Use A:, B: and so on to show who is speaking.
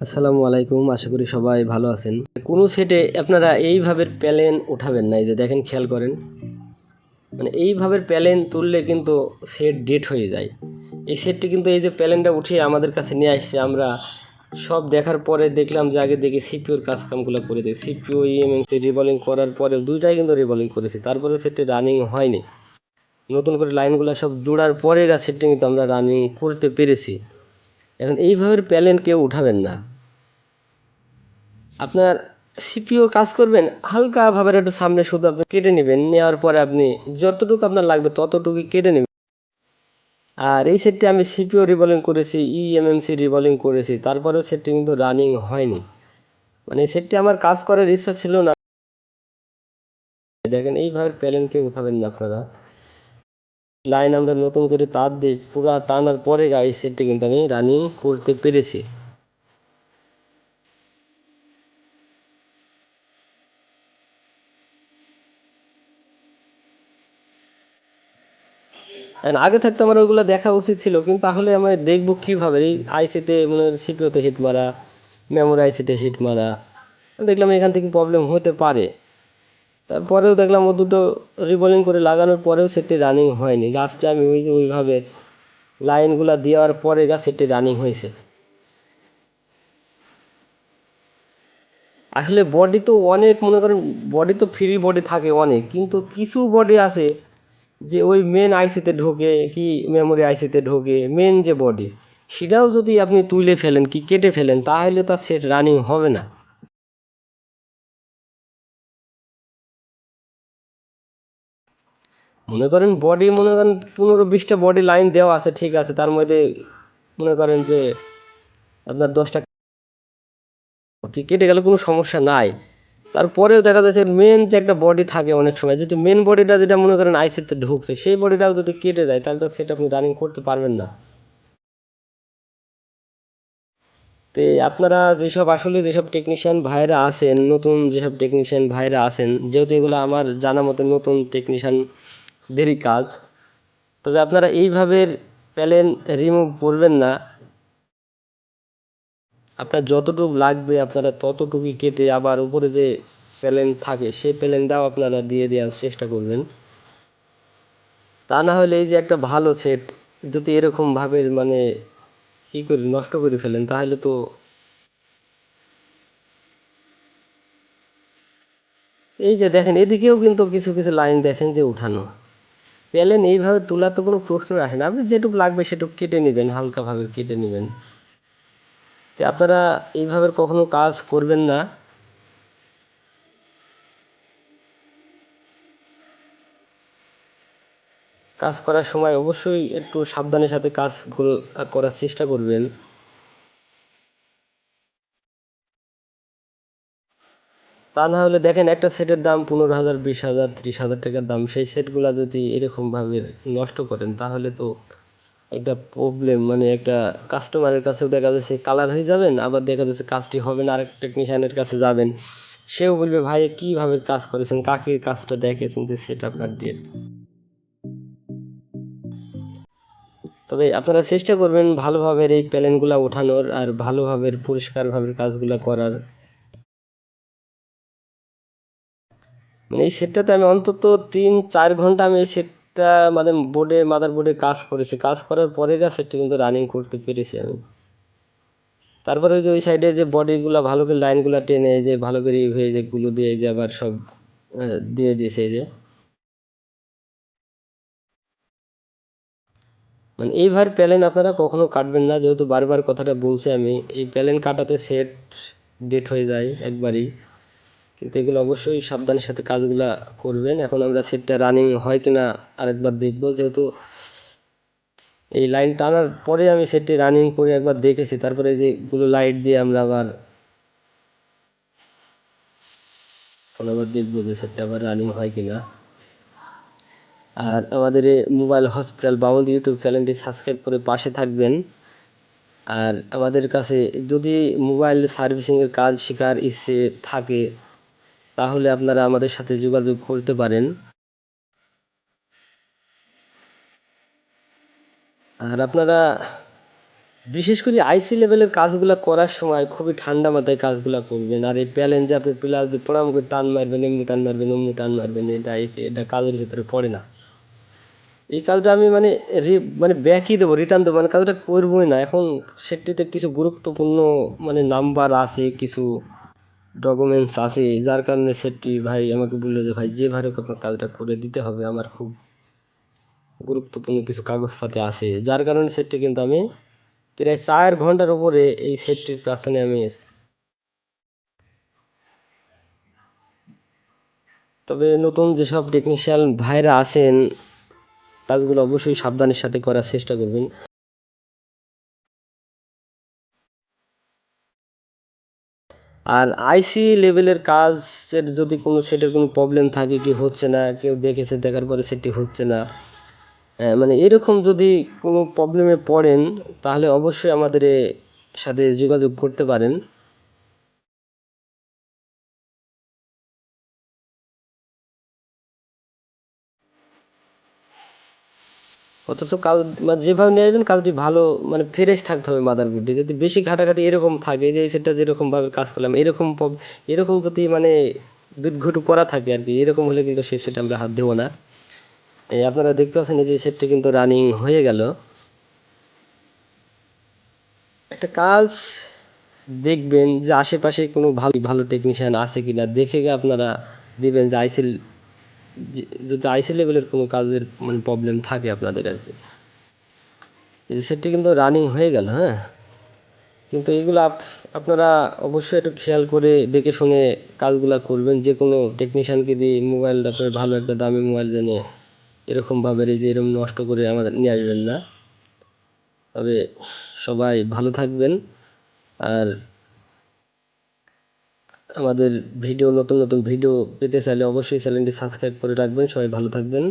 A: আসসালামু আলাইকুম, আশা করি সবাই ভালো আছেন। কোনো সেটে আপনারা এইভাবে প্যালেন উঠাবেন না, এই যে দেখেন, খেয়াল করেন। মানে এইভাবে প্যালেন তুললে কিন্তু সেট ডেট হয়ে যায়। এই সেটটি কিন্তু এই যে প্যালেনটা উঠিয়ে আমাদের কাছে নিয়ে আসছে, আমরা সব দেখার পরে দেখলাম যে আগে দেখি সিপিওর কাজ কামগুলো করে দিই সিপিও ইএমএমসি রিভলিং করার পরে দুইটাই কিন্তু রিভলিং করেছি তারপরে সেটটি রানিং হয়নি। নতুন করে লাইনগুলো সব জোড়ার পরে সেটটি কিন্তু আমরা রানিং করতে পেরেছি। এখন এইভাবে প্যালেন কেউ উঠাবেন না। আপনার সিপিও কাজ করবেন হালকাভাবে একটু সামনে শুধু আপনি কেটে নেবেন, নেওয়ার পরে আপনি যতটুকু আপনার লাগবে ততটুকু কেটে নেবেন। আর এই সেটটি আমি সিপিও রিভলিং করেছি E ইএমএমসি রিভলিং করেছি, তারপরেও সেটটি কিন্তু রানিং হয়নি। মানে সেটটি আমার কাজ করার ইচ্ছা ছিল না। দেখেন এইভাবে প্যালেন কেউ উঠাবেন না আপনারা। লাইন আমরা নতুন করে তার দিয়ে পুরো টানার পরে এই সেটটি কিন্তু আমি রানিং করতে পেরেছি। আগে থাকতে আমার ওগুলো দেখা উচিত ছিল, কিন্তু তাহলে আমি দেখব কীভাবে? এই আইসিতে মানে সিপিওতে হিট মারা মেমোরি আইসিতে হিট মারা। দেখলাম এখান থেকে প্রবলেম হতে পারে। তারপরেও দেখলাম ও দুটো রিবোলিং করে লাগানোর পরেও সেটি রানিং হয়নি। লাস্টে আমি ওই যে ওইভাবে লাইনগুলো দেওয়ার পরে গা সেটি রানিং হয়েছে। আসলে বডি তো অনেক, মনে করেন বডি তো ফ্রি বডি থাকে অনেক, কিন্তু কিছু বডি আছে যে ওই মেন আইসিতে ঢোকে কি মেমোরি আইসিতে ঢোকে মেন যে বডি সেটাও যদি আপনি তুলে ফেলেন কি কেটে ফেলেন, তাহলে তার সেট রানিং হবে না। মনে করেন বডি মনে করেন পনেরো বিশটা বডি লাইন দেওয়া আছে, ঠিক আছে। তার মধ্যে মনে করেন যে আপনার দশটা কেটে গেলে, কোনো সমস্যা নাই। তারপরেও দেখা যাচ্ছে মেন যে একটা বডি থাকে অনেক সময় যেহেতু মেন বডিটা যেটা মনে করেন আইসিতে ঢুকছে, সেই বডিটাও যদি কেটে যায়, তাহলে তো সেটা আপনি রানিং করতে পারবেন না। তো আপনারা যেসব আসলে যেসব টেকনিশিয়ান ভাইরা আছেন, নতুন যেসব টেকনিশিয়ান ভাইরা আছেন, যেহেতু এগুলো আমার জানা মতে নতুন টেকনিশিয়ানদেরই কাজ। তবে আপনারা এইভাবে প্যালেন রিমুভ করবেন না। আপনার যতটুকু লাগবে আপনারা ততটুকুই কেটে আবার উপরে যে প্যালেন থাকে, সেই প্যালেনটাও আপনারা দিয়ে দেওয়ার চেষ্টা করবেন। তা না হলে এই যে একটা ভালো সেট যদি এরকমভাবে মানে ই করে, নষ্ট করে ফেলেন, তাহলে তো এই যে দেখেন, এদিকেও কিন্তু কিছু কিছু লাইন দেখেন যে উঠানো। প্যালেন এইভাবে তোলার তো কোনো প্রশ্ন আসে না। আপনি যেটুকু লাগবে সেটুকু কেটে নেবেন, হালকাভাবে কেটে নেবেন। তো আপনারা এইভাবে কখনো কাজ করবেন না। কাজ করার সময় অবশ্যই একটু সাবধানের সাথে কাজগুলো করার চেষ্টা করবেন। তা না হলে দেখেন একটা সেটের দাম পনেরো হাজার, বিশ হাজার, ত্রিশ হাজার টাকার দাম। সেই সেটগুলো যদি এরকমভাবে নষ্ট করেন, তাহলে তো একটা প্রবলেম মানে একটা কাস্টমারের কাছেও দেখা যাচ্ছে কালার হয়ে যাবেন, আবার দেখা যাচ্ছে কাজটি হবে না, আরেক টেকনিশিয়ানের কাছে যাবেন। সেও বলবে, ভাই কীভাবে কাজ করেছেন? কাকে কাজটা দেখেছেন যে সেটা আপনার ডেট তবে আপনারা চেষ্টা করবেন ভালোভাবে এই প্যালেনগুলো ওঠানোর, আর ভালোভাবে পরিষ্কারভাবে কাজগুলো করার। মানে এই সেটটাতে আমি অন্তত তিন, চার ঘণ্টা আমি এই সেটটা মানে বোর্ডে মাদার বোর্ডে কাজ করেছি। কাজ করার পরে যা সেটটা কিন্তু রানিং করতে পেরেছি আমি। তারপরে যে ওই সাইডে যে বডিগুলো ভালো করে লাইনগুলো টেনে এই যে, ভালো করে এই যে গুলো দিয়ে যে আবার সব দিয়ে দিয়েছে এই যে। মানে এইভাবে প্যালেন আপনারা কখনো কাটবেন না। যেহেতু বারবার কথাটা বলছি আমি, এই প্যালেন কাটাতে সেট ডেট হয়ে যায় একবারই। কিন্তু এগুলো অবশ্যই সাবধানের সাথে কাজগুলা করবেন। এখন আমরা সেটটা রানিং হয় কিনা আরেকবার দেখব। যেহেতু এই লাইন টানার পরে আমি সেটটি রানিং করে একবার দেখেছি। তারপরে এই যে গুলো লাইট দিয়ে আমরা আবার এখন আবার দেখব যে সেটটা আবার রানিং হয় কিনা। আর আমাদের মোবাইল হসপিটাল বাউল ইউটিউব চ্যানেলটি সাবস্ক্রাইব করে পাশে থাকবেন। আর আমাদের কাছে যদি মোবাইল সার্ভিসিংয়ের কাজ শেখার ইচ্ছে থাকে তাহলে আপনারা আমাদের সাথে যোগাযোগ করতে পারেন। আর আপনারা বিশেষ করে আইসি লেভেলের কাজগুলো করার সময় খুবই ঠান্ডা মাথায় কাজগুলো করবেন। আর এই প্যালেন আপনি প্লাস পড়াম করে টান মারবেন, এমনি টান মারবেন, অমনি টান মারবেন, এটা এটা কাজের ভিতরে পড়ে না। এই কাজটা আমি মানে মানে ব্যাকই দেবো রিটার্ন দেবো মানে কাজটা করবোই না। এখন সেটিতে কিছু গুরুত্বপূর্ণ মানে নাম্বার আছে, কিছু ডকুমেন্টস আছে, যার কারণে সেটি ভাই আমাকে বলল যে, ভাই যেভাবে হোক আপনার কাজটা করে দিতে হবে, আমার খুব গুরুত্বপূর্ণ কিছু কাগজপাতি আছে। যার কারণে সেটি কিন্তু আমি প্রায় চার ঘণ্টার উপরে এই সেটটির পেছনে আমি তবে নতুন যেসব টেকনিশিয়ান ভাইরা আছেন, কাজগুলো অবশ্যই সাবধানের সাথে করার চেষ্টা করবেন। আর আইসি লেভেলের কাজের যদি কোনো সেটার কোনো প্রবলেম থাকে কি হচ্ছে না? কেউ দেখেছে দেখার পরে সেটি হচ্ছে না। হ্যাঁ, মানে এরকম যদি কোনো প্রবলেমে পড়েন তাহলে অবশ্যই আমাদের সাথে যোগাযোগ করতে পারেন। অথচ কাল মানে যেভাবে নিয়ে আসবেন কাজটি ভালো মানে ফ্রেশ থাকতে হবে মাদারবোর্ডে যদি বেশি ঘাটাঘাটি এরকম থাকে যে সেটা যেরকমভাবে কাজ করলাম, এরকম এরকম যদি মানে দুর্ঘটু করা থাকে আর কি, এরকম হলে কিন্তু সেই সেটা আমরা হাত দেবো না। এই আপনারা দেখতে পাচ্ছেন এই যে সেটটি কিন্তু রানিং হয়ে গেল। একটা কাজ দেখবেন যে আশেপাশে কোনো ভালো ভালো টেকনিশিয়ান আছে কিনা, দেখে গিয়ে আপনারা দিবেন যে আইসিল যদি আইসি লেভেলের কোনো কাজের মানে প্রবলেম থাকে আপনাদের আর কি। সেটটি কিন্তু রানিং হয়ে গেল হ্যাঁ? কিন্তু এগুলো আপ, আপনারা অবশ্যই একটু খেয়াল করে দেখে শুনে কাজগুলো করবেন। যে কোনো টেকনিশিয়ানকে দিয়ে মোবাইল আপনার ভালো একটা দামি মোবাইল জেনে এরকমভাবে যে এরকম নষ্ট করে আমাদের নিয়ে আসবেন না। তবে সবাই ভালো থাকবেন। আর আমাদের ভিডিও, নতুন নতুন ভিডিও পেতে চাইলে অবশ্যই চ্যানেলটি সাবস্ক্রাইব করে রাখবেন। সবাই ভালো থাকবেন।